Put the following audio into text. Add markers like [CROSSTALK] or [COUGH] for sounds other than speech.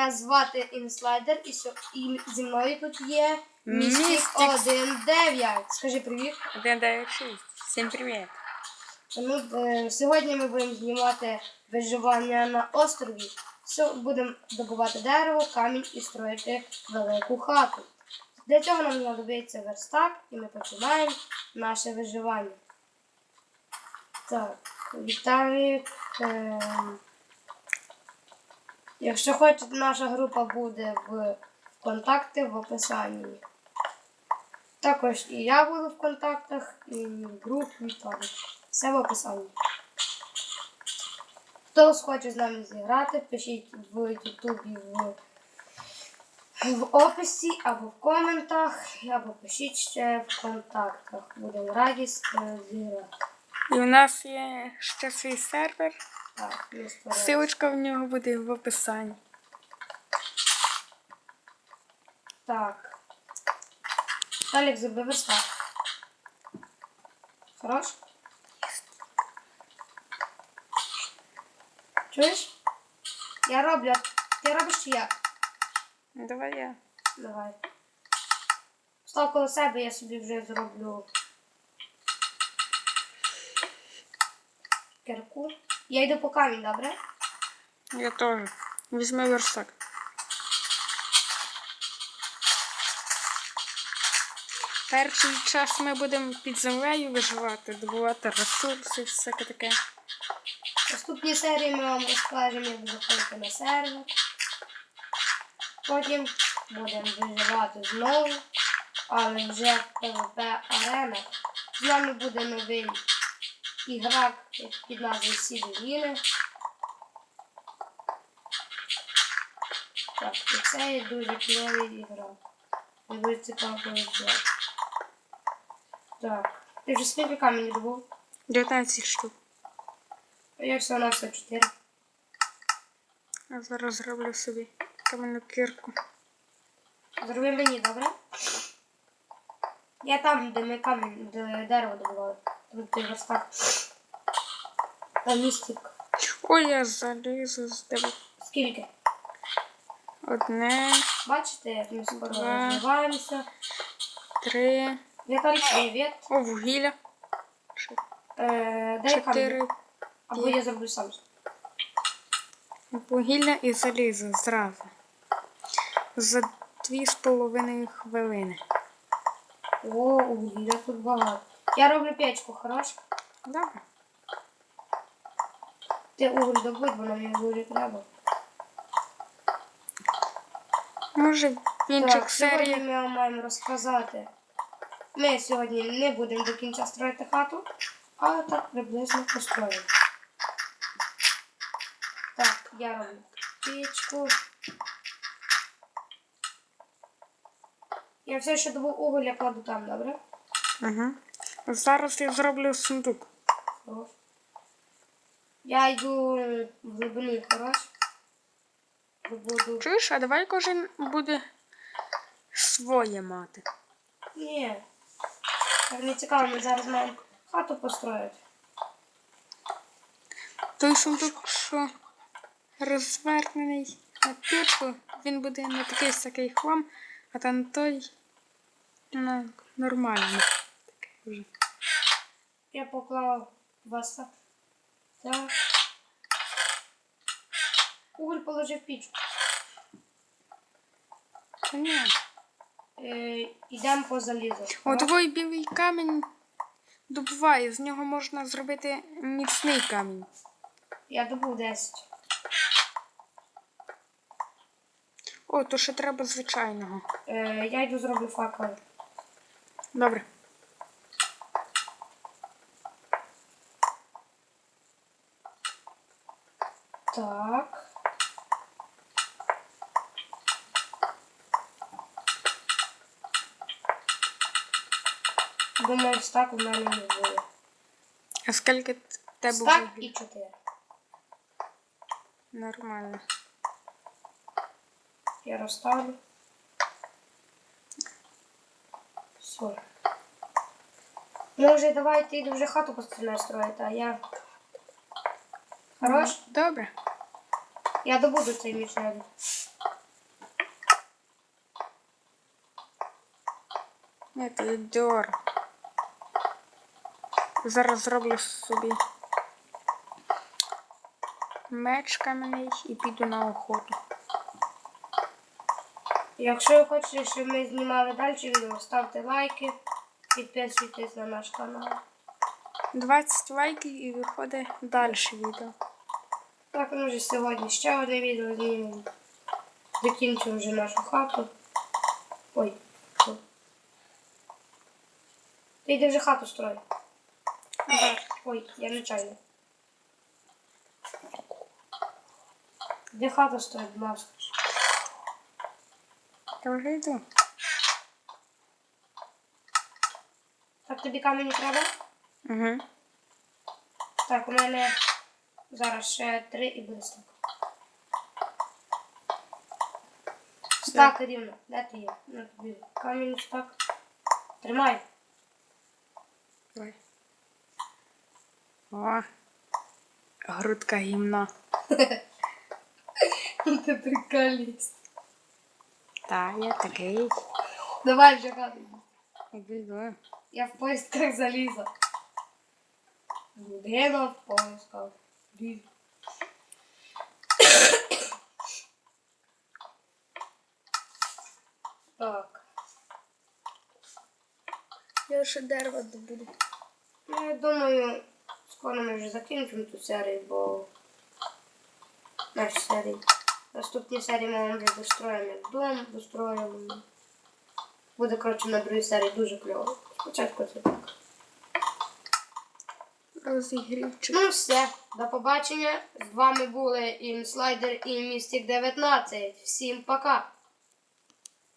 Мене звати Інслайдер, і, сьо- і зі мною тут є Містік Містік. 1.9. Скажи привіт. 196. Всім привіт. Ну, е, сьогодні ми будемо знімати виживання на острові. Все, будемо добувати дерево, камінь і строїти велику хату. Для цього нам знадобиться верстак, і ми починаємо наше виживання. Так, Віталік. Е, якщо хочете, наша група буде в контакти в описанні. Також і я буду в контактах, і друг Віталік. Все в описанні. Хто хоче з нами зіграти, пишіть в Ютубі в, в описі або в коментах, або пишіть ще в контактах. Будемо раді зіграти. І у нас є ще свій сервер. Силочка в нього буде в описанні. Так. Талік зроби верстак. Хорош? Чуєш? Я роблю. Ти робиш чи я? Давай я. Давай. Став коло себе, я собі вже зроблю кирку. Я йду по камінь, добре? Я теж. Візьми верстак. Перший час ми будемо під землею виживати, добувати ресурси, всяке таке. В наступній серії ми вам розкажемо, як заходити на сервер. Потім будемо виживати знову, але вже в PvP аренах. З нами буде новий ігрок під назвою Сідовіни. Так, і це є дуже кльовий ігрок. Не дуже цікаво повідомляти. Так. Ти вже скільки камінь добув? 19 штук. А Я все на все 4. Я зараз зроблю собі каменну кірку. Зроби мені, добре? Я там, де ми камінь, де дерево добували. Тут ти верстак. Там містик. Ой, я залізу з тебе. Скільки? Одне, Бачите, як ми скоро Два. розвиваємося. три. Віталій, привіт. О, вугілля. Е, дай Чотири. Або я зроблю сам. Вугілля і залізо зразу. За дві з половиною хвилини. О, угілля тут багато. Я роблю печку, хорош? Добре. Ти уголь добудь, бо нам уголь треба. Може, в інших Так, сьогодні ми вам маємо розказати. Ми сьогодні не будемо до кінця строїти хату, але так приблизно построїмо. Так, я роблю пічку. Я все, що добув уголь, я кладу там, добре? Угу. Зараз я зроблю сундук. Хорош. Я йду в глибину, хорош. Добуду. Чуєш, а давай кожен буде своє мати. Ні. Не цікаво, ми зараз маємо хату построїти. Той сундук, що розвернений на пірку, він буде не такий всякий хлам, а там той ну, нормальний. Такий вже. Я поклав вас так. Так. Уголь положив в пічку. Ні. Е, Ідемо по залізу. О, твій білий камінь добуває, з нього можна зробити міцний камінь. Я добув 10. О, то ще треба звичайного. Е, я йду зроблю факел. Добре. Так. Думаю, стак у мене не буде. А скільки т- тебе Стак вже і 4. Нормально. Я розставлю. Все. Може, давай ти вже хату починаєш строїти, а я. Хорош? Добре. Я добуду цей вічер. Ні, ти дьор. Зараз зроблю собі меч кам'яний і піду на охоту. Якщо ви хочете, щоб ми знімали далі відео, ставте лайки, підписуйтесь на наш канал. 20 лайків і виходить далі відео. Так, ну вже сьогодні ще одне відео знімемо. Закінчимо вже нашу хату. Ой. Ти йди вже хату строй. Ой, я нечайно. Де хату строй, будь ласка. Я вже йду. Так тобі камінь треба? Угу. Так, у мене зараз ще три і буде стак. Стак рівно. Де ти є? На тобі. Камінь стак. Тримай. Давай. О. Грудка гімна. [LAUGHS] Ти приколіст. Та, я такий. Давай вже йду. Я в поисках заліза. Людина в поисках. Так. Я ще дерево добуду. Ну, я думаю, скоро ми вже закінчимо ту серію, бо наші серії. Наступні серії ми вам вже достроїмо дом, достроїмо. Буде, коротше, на другій серії дуже кльово. Спочатку це так. Розігрівчик. Ну все, до побачення. З вами були інслайдер і Містік 19. Всім пока!